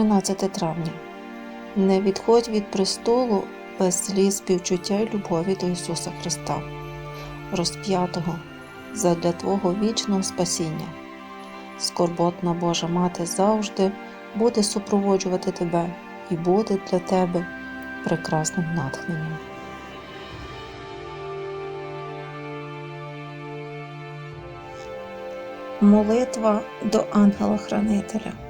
13 травня. Не відходь від престолу без сліз співчуття й любові до Ісуса Христа, розп'ятого задля Твого вічного спасіння. Скорботна Божа Мати завжди буде супроводжувати тебе і буде для тебе прекрасним натхненням. Молитва до ангела-хранителя.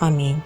Амінь.